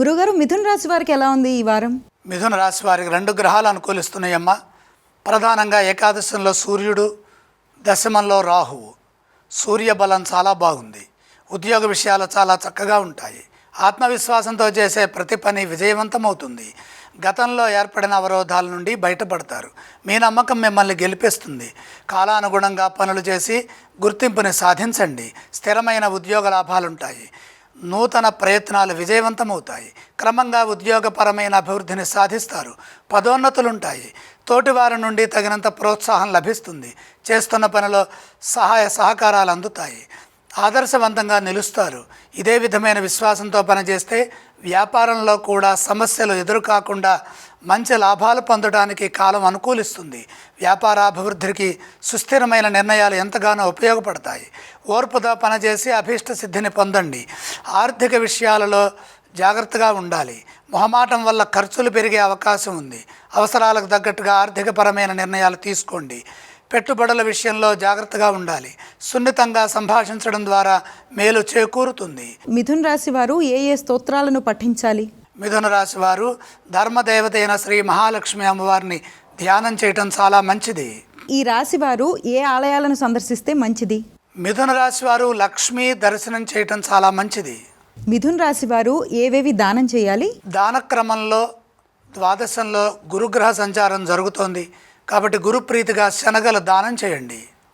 గురుగారు మిథున రాశి వారికి ఎలా ఉంది ఈ వారం? మిథున రాశి వారికి రెండు గ్రహాలు అనుకూలిస్తున్నాయమ్మా. ప్రధానంగా ఏకాదశంలో సూర్యుడు దశమంలో రాహువు. సూర్య బలం చాలా బాగుంది. ఉద్యోగ విషయాలు చాలా చక్కగా ఉంటాయి. ఆత్మవిశ్వాసంతో చేసే ప్రతి పని విజయవంతమవుతుంది. గతంలో ఏర్పడిన అవరోధాల నుండి బయటపడతారు. మీ నమ్మకం మిమ్మల్ని గెలిపిస్తుంది. కాలానుగుణంగా పనులు చేసి గుర్తింపుని సాధించండి. స్థిరమైన ఉద్యోగ లాభాలుంటాయి. నూతన ప్రయత్నాలు విజయవంతమవుతాయి. క్రమంగా ఉద్యోగపరమైన అభివృద్ధిని సాధిస్తారు. పదోన్నతులుంటాయి. తోటివారి నుండి తగినంత ప్రోత్సాహం లభిస్తుంది. చేస్తున్న పనిలో సహాయ సహకారాలు అందుతాయి. ఆదర్శవంతంగా నిలుస్తారు. ఇదే విధమైన విశ్వాసంతో పనిచేస్తే వ్యాపారంలో కూడా సమస్యలు ఎదురుకాకుండా మంచి లాభాలు పొందడానికి కాలం అనుకూలిస్తుంది. వ్యాపారాభివృద్ధికి సుస్థిరమైన నిర్ణయాలు ఎంతగానో ఉపయోగపడతాయి. ఓర్పుతో పనిచేసి అభీష్ట సిద్ధిని పొందండి. ఆర్థిక విషయాలలో జాగ్రత్తగా ఉండాలి. మొహమాటం వల్ల ఖర్చులు పెరిగే అవకాశం ఉంది. అవసరాలకు తగ్గట్టుగా ఆర్థికపరమైన నిర్ణయాలు తీసుకోండి. పెట్టుబడుల విషయంలో జాగ్రత్తగా ఉండాలి. సున్నితంగా సంభాషించడం ద్వారా మేలు చేకూరుతుంది. మిథున్ రాశి వారు ఏ ఏ స్తోత్రాలను పఠించాలి? మిథున రాశి వారు ధర్మదేవత అయిన శ్రీ మహాలక్ష్మి అమ్మవారిని ధ్యానం చేయటం చాలా మంచిది. ఈ రాశి వారు ఏ ఆలయాలను సందర్శిస్తే మంచిది? మిథున రాశి వారు లక్ష్మి దర్శనం చేయటం చాలా మంచిది. మిథున రాశి వారు ఏవేవి దానం చేయాలి? దానక్రమంలో ద్వాదశంలో గురుగ్రహ సంచారం జరుగుతోంది. కాబట్టి గురుప్రీతిగా శనగలు దానం చేయండి.